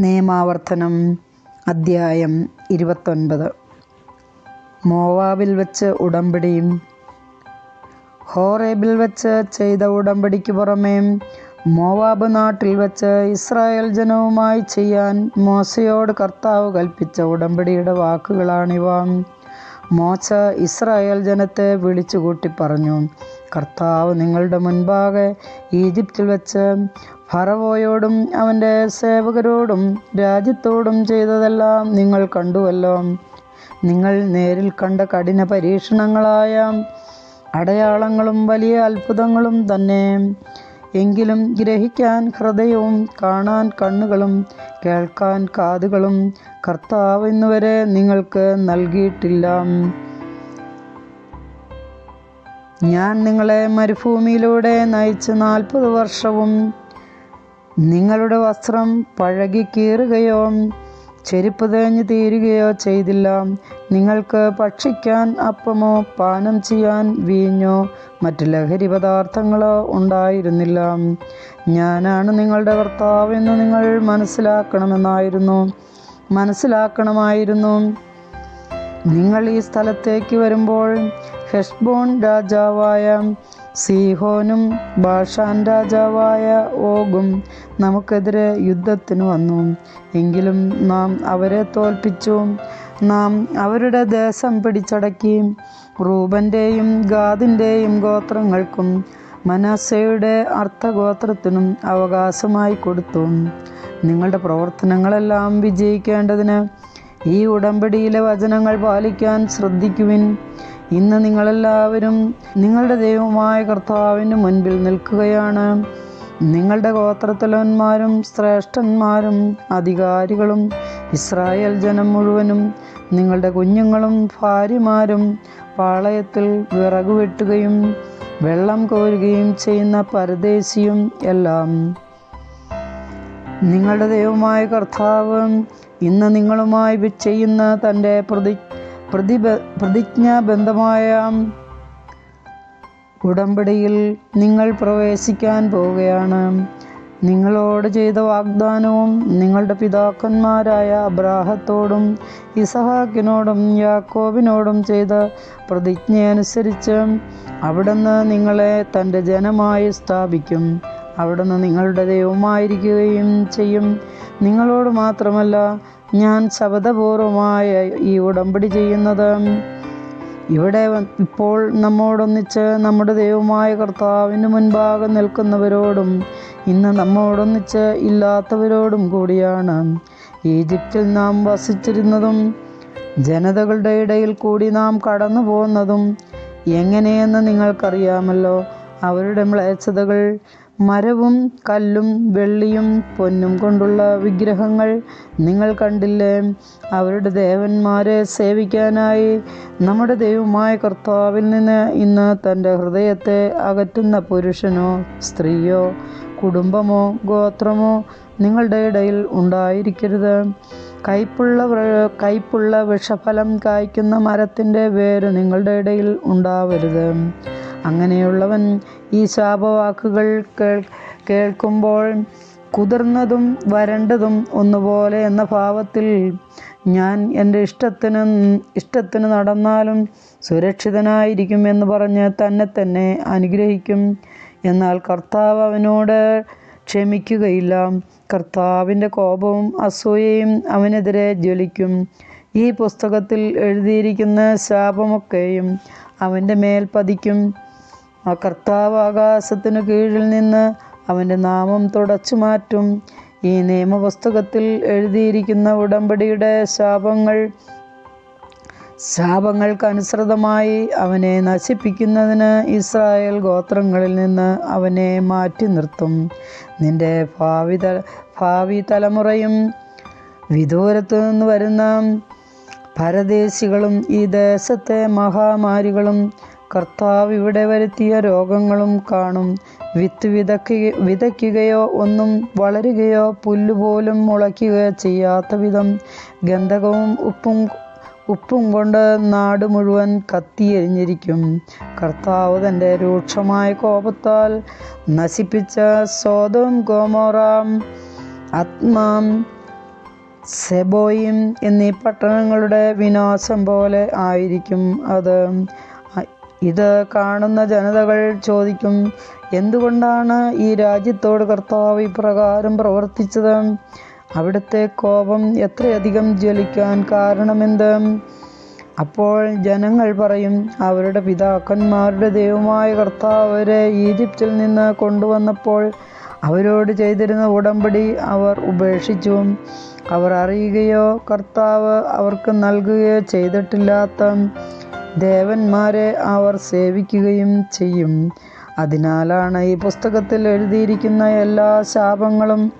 നിയമാവർത്തനം അദ്ധ്യായം ഇരുപത്തൊൻപത്. മോവാബിൽ വെച്ച് ഉടമ്പടിയും ഹോറേബിൽ വെച്ച് ചെയ്ത ഉടമ്പടിക്ക് പുറമേ മോവാബ് നാട്ടിൽ വെച്ച് ഇസ്രായേൽ ജനവുമായി ചെയ്യാൻ മോശയോട് കർത്താവ് കൽപ്പിച്ച ഉടമ്പടിയുടെ വാക്കുകളാണിവ. മോശ ഇസ്രായേൽ ജനത്തെ വിളിച്ചുകൂട്ടി പറഞ്ഞു കർത്താവ് നിങ്ങളുടെ മുൻപാകെ ഈജിപ്തിൽ വച്ച് ഫറവോയോടും അവന്റെ സേവകരോടും രാജ്യത്തോടും ചെയ്തതെല്ലാം നിങ്ങൾ കണ്ടുവല്ലോ. നിങ്ങൾ നേരിൽ കണ്ട കഠിന പരീക്ഷണങ്ങളായ അടയാളങ്ങളും വലിയ അത്ഭുതങ്ങളും തന്നെ. എങ്കിലും ഗ്രഹിക്കാൻ ഹൃദയവും കാണാൻ കണ്ണുകളും കേൾക്കാൻ കാതുകളും കർത്താവ് ഇന്നുവരെ നിങ്ങൾക്ക് നൽകിയിട്ടില്ല. ഞാൻ നിങ്ങളെ മരുഭൂമിയിലൂടെ നയിച്ച് നാൽപ്പത് വർഷവും നിങ്ങളുടെ വസ്ത്രം പഴകി കീറുകയോ ചെരുപ്പ് തേഞ്ഞ് തീരുകയോ ചെയ്തില്ല. നിങ്ങൾക്ക് ഭക്ഷിക്കാൻ അപ്പമോ പാനം ചെയ്യാൻ വീഞ്ഞോ മറ്റ് ലഹരി പദാർത്ഥങ്ങളോ ഉണ്ടായിരുന്നില്ല. ഞാനാണ് നിങ്ങളുടെ കർത്താവെന്ന് നിങ്ങൾ മനസ്സിലാക്കണമെന്നായിരുന്നു. മനസ്സിലാക്കണമായിരുന്നു. നിങ്ങൾ ഈ സ്ഥലത്തേക്ക് വരുമ്പോൾ ഹെഷ്ബോൺ രാജാവായ സീഹോനും ബാഷാൻ രാജാവായ ഓഗും നമുക്കെതിരെ യുദ്ധത്തിന് വന്നു. എങ്കിലും നാം അവരെ തോൽപ്പിച്ചു. നാം അവരുടെ ദേശം പിടിച്ചടക്കി. റൂബന്റെയും ഗാദിന്റെയും ഗോത്രങ്ങൾക്കും മനസ്സയുടെ അർത്ഥഗോത്രത്തിനും അവകാശമായി കൊടുത്തു. നിങ്ങളുടെ പ്രവർത്തനങ്ങളെല്ലാം വിജയിക്കേണ്ടതിന് ഈ ഉടമ്പടിയിലെ വചനങ്ങൾ പാലിക്കാൻ ശ്രദ്ധിക്കുവിൻ. ഇന്ന് നിങ്ങളെല്ലാവരും നിങ്ങളുടെ ദൈവമായ കർത്താവിന് മുൻപിൽ നിൽക്കുകയാണ്. നിങ്ങളുടെ ഗോത്രത്തലവന്മാരും ശ്രേഷ്ഠന്മാരും അധികാരികളും ഇസ്രായേൽ ജനം മുഴുവനും നിങ്ങളുടെ കുഞ്ഞുങ്ങളും ഭാര്യമാരും പാളയത്തിൽ വിറക് വെട്ടുകയും വെള്ളം കോരുകയും ചെയ്യുന്ന പരദേശിയും എല്ലാം. നിങ്ങളുടെ ദൈവമായ കർത്താവ് ഇന്ന് നിങ്ങളുമായി ചെയ്യുന്ന തന്റെ പ്രതി പ്രതിബ പ്രതിജ്ഞാബന്ധമായ ഉടമ്പടിയിൽ നിങ്ങൾ പ്രവേശിക്കാൻ പോവുകയാണ്. നിങ്ങളോട് ചെയ്ത വാഗ്ദാനവും നിങ്ങളുടെ പിതാക്കന്മാരായ അബ്രാഹത്തോടും ഇസഹാക്കിനോടും യാക്കോബിനോടും ചെയ്ത പ്രതിജ്ഞയനുസരിച്ച് അവിടുന്ന് നിങ്ങളെ തന്റെ ജനമായി സ്ഥാപിക്കും. അവിടുന്ന് നിങ്ങളുടെ ദൈവമായിരിക്കുകയും ചെയ്യും. നിങ്ങളോട് മാത്രമല്ല ഞാൻ ശബദപൂർവമായ ഈ ഉടമ്പടി ചെയ്യുന്നത്. ഇവിടെ ഇപ്പോൾ നമ്മോടൊന്നിച്ച് നമ്മുടെ ദൈവമായ കർത്താവിന് മുൻപാകെ നിൽക്കുന്നവരോടും ഇന്ന് നമ്മോടൊന്നിച്ച് ഇല്ലാത്തവരോടും കൂടിയാണ്. ഈജിപ്തിൽ നാം വസിച്ചിരുന്നതും ജനതകളുടെ ഇടയിൽ കൂടി നാം കടന്നു പോകുന്നതും എങ്ങനെയെന്ന് നിങ്ങൾക്കറിയാമല്ലോ. അവരുടെ മ്ലേച്ഛതകൾ മരവും കല്ലും വെള്ളിയും പൊന്നും കൊണ്ടുള്ള വിഗ്രഹങ്ങൾ നിങ്ങൾ കണ്ടില്ലേ? അവരുടെ ദേവന്മാരെ സേവിക്കാനായി നമ്മുടെ ദൈവമായ കർത്താവിൽ നിന്ന് ഇന്ന് തന്റെ ഹൃദയത്തെ അകറ്റുന്ന പുരുഷനോ സ്ത്രീയോ കുടുംബമോ ഗോത്രമോ നിങ്ങളുടെ ഇടയിൽ ഉണ്ടായിരിക്കരുത്. കയ്പുള്ള കയ്പുള്ള വിഷഫലം കായ്ക്കുന്ന മരത്തിന്റെ വേര് നിങ്ങളുടെ ഇടയിൽ ഉണ്ടാവരുത്. അങ്ങനെയുള്ളവൻ ഈ ശാപവാക്കുകൾ കേൾ കേൾക്കുമ്പോൾ കുതിർന്നതും വരണ്ടതും ഒന്നുപോലെ എന്ന ഭാവത്തിൽ ഞാൻ എന്റെ ഇഷ്ടത്തിന് ഇഷ്ടത്തിന് നടന്നാലും സുരക്ഷിതനായിരിക്കും എന്ന് പറഞ്ഞ് തന്നെ തന്നെ അനുഗ്രഹിക്കും. എന്നാൽ കർത്താവ് അവനോട് ക്ഷമിക്കുകയില്ല. കർത്താവിന്റെ കോപവും അസൂയയും അവനെതിരെ ജ്വലിക്കും. ഈ പുസ്തകത്തിൽ എഴുതിയിരിക്കുന്ന ശാപമൊക്കെയും അവന്റെ മേൽ പതിക്കും. ആ കർത്താവ് ആകാശത്തിനു കീഴിൽ നിന്ന് അവന്റെ നാമം തുടച്ചു മാറ്റും. ഈ നിയമപുസ്തകത്തിൽ എഴുതിയിരിക്കുന്ന ഉടമ്പടിയുടെ ശാപങ്ങൾ ശാപങ്ങൾക്കനുസൃതമായി അവനെ നശിപ്പിക്കുന്നതിന് ഇസ്രായേൽ ഗോത്രങ്ങളിൽ നിന്ന് അവനെ മാറ്റി നിർത്തും. നിന്റെ ഭാവി തല ഭാവി തലമുറയും വിദൂരത്തു നിന്ന് വരുന്ന പരദേശികളും ഈ ദേശത്തെ മഹാമാരികളും കർത്താവ് ഇവിടെ വരുത്തിയ രോഗങ്ങളും കാണും. വിത്ത് വിതയ്ക്കുക വിതയ്ക്കുകയോ ഒന്നും വളരുകയോ പുല്ലുപോലും മുളയ്ക്കുകയോ ചെയ്യാത്ത വിധം ഗന്ധകവും ഉപ്പും ഉപ്പും കൊണ്ട് നാട് മുഴുവൻ കത്തിയെരിഞ്ഞിരിക്കും കർത്താവ് തന്റെ രൂക്ഷമായ കോപത്താൽ നശിപ്പിച്ച സോതോം ഗോമോറാം ആത്മാം സെബോയിം എന്നീ പട്ടണങ്ങളുടെ വിനാശം പോലെ ആയിരിക്കും അത്. ഇത് കാണുന്ന ജനതകൾ ചോദിക്കും എന്തുകൊണ്ടാണ് ഈ രാജ്യത്തോട് കർത്താവ് ഇപ്രകാരം പ്രവർത്തിച്ചത്? അവിടുത്തെ കോപം എത്രയധികം ജ്വലിക്കാൻ കാരണമെന്ത്? അപ്പോൾ ജനങ്ങൾ പറയും അവരുടെ പിതാക്കന്മാരുടെ ദൈവമായ കർത്താവ് അവരെ ഈജിപ്തിൽ നിന്ന് കൊണ്ടുവന്നപ്പോൾ അവരോട് ചെയ്തിരുന്ന ഉടമ്പടി അവർ ഉപേക്ഷിച്ചു. അവർ അറിയുകയോ കർത്താവ് അവർക്ക് നൽകുകയോ ചെയ്തിട്ടില്ലാത്ത ദേവന്മാരെ അവർ സേവിക്കുകയും ചെയ്യും. അതിനാലാണ് ഈ പുസ്തകത്തിൽ എഴുതിയിരിക്കുന്ന എല്ലാ ശാപങ്ങളും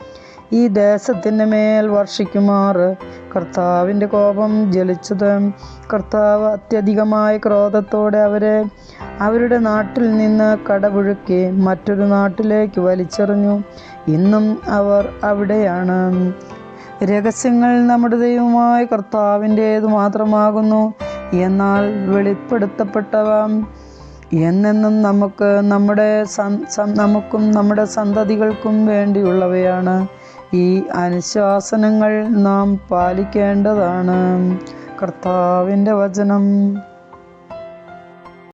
ഈ ദേശത്തിന്റെ മേൽ വർഷിക്കുമാർ. കർത്താവിന്റെ കോപം ജലിച്ചത് കർത്താവ് അത്യധികമായ ക്രോധത്തോടെ അവരെ അവരുടെ നാട്ടിൽ നിന്ന് കടപുഴുക്കി മറ്റൊരു നാട്ടിലേക്ക് വലിച്ചെറിഞ്ഞു. ഇന്നും അവർ അവിടെയാണ്. രഹസ്യങ്ങൾ നമ്മുടെ ദൈവമായ കർത്താവിന്റേതു മാത്രമാകുന്നു. എന്നാൽ വെളിപ്പെടുത്തപ്പെട്ടവ എന്നെന്നും നമുക്ക് നമ്മുടെ നമുക്കും നമ്മുടെ സന്തതികൾക്കും വേണ്ടിയുള്ളവയാണ്. ഈ അനുശാസനങ്ങൾ നാം പാലിക്കേണ്ടതാണ്. കർത്താവിന്റെ വചനം.